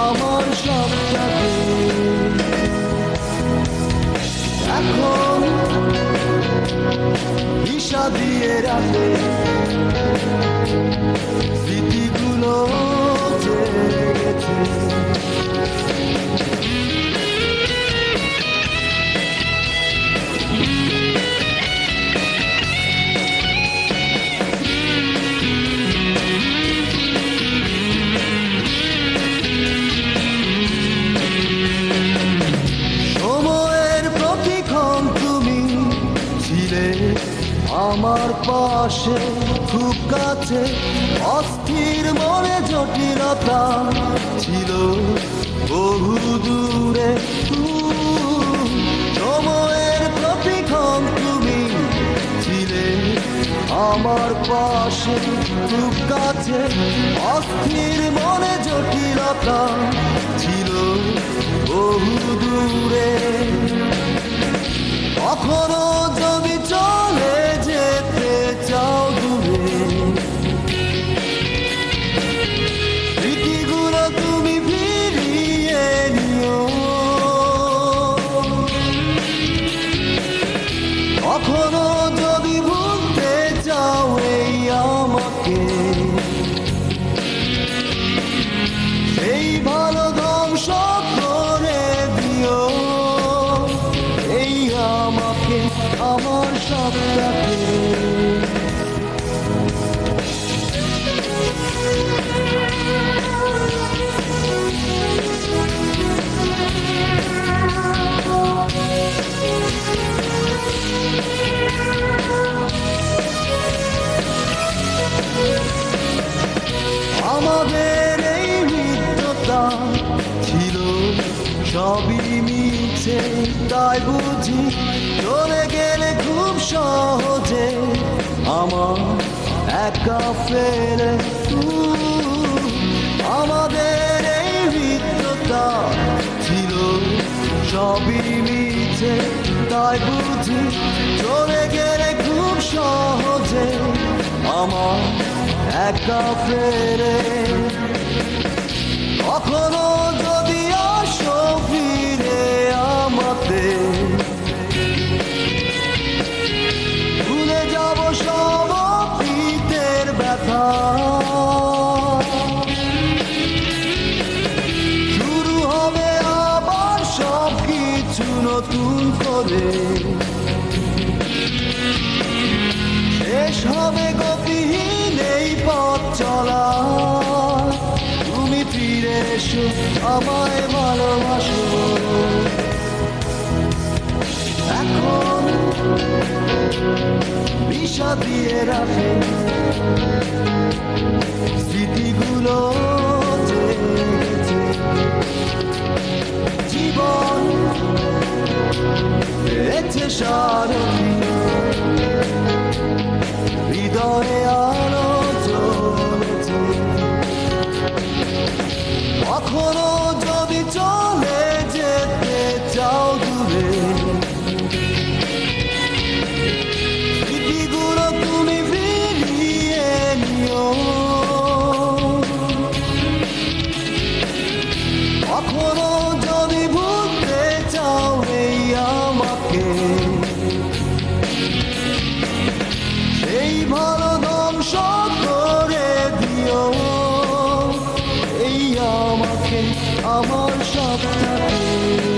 আমার সবটাকে এখন দিশা দিয়ে রাখে স্মৃতিগুলো জেগেছে পাশে খুব কাছে, অস্থির মনে জটিলতা ছিল বহু দূরে। সময়ের প্রতিক্ষণ তুমি ছিলে আমার পাশে খুব কাছে, অস্থির মনে জটিলতা কখনো সবই মিছে, তাই বুঝি চলে গেলে খুব সহজে আমার একা ফেলে। আমাদের এই মিত্রতা ছিল সবই মিছে, তাই বুঝি চলে গেলে খুব সহজে আমার একা ফেরে কখনো নতুন করে। শেষ হবে গতিহীন এই পথ চলা। তুমি ফিরে এসো, আমায় ভালোবাসো। এখন বিষা দিয়ে রাখে। স্মৃতিগুলো জেগেছে। shot আমাকে আমার সবটাকে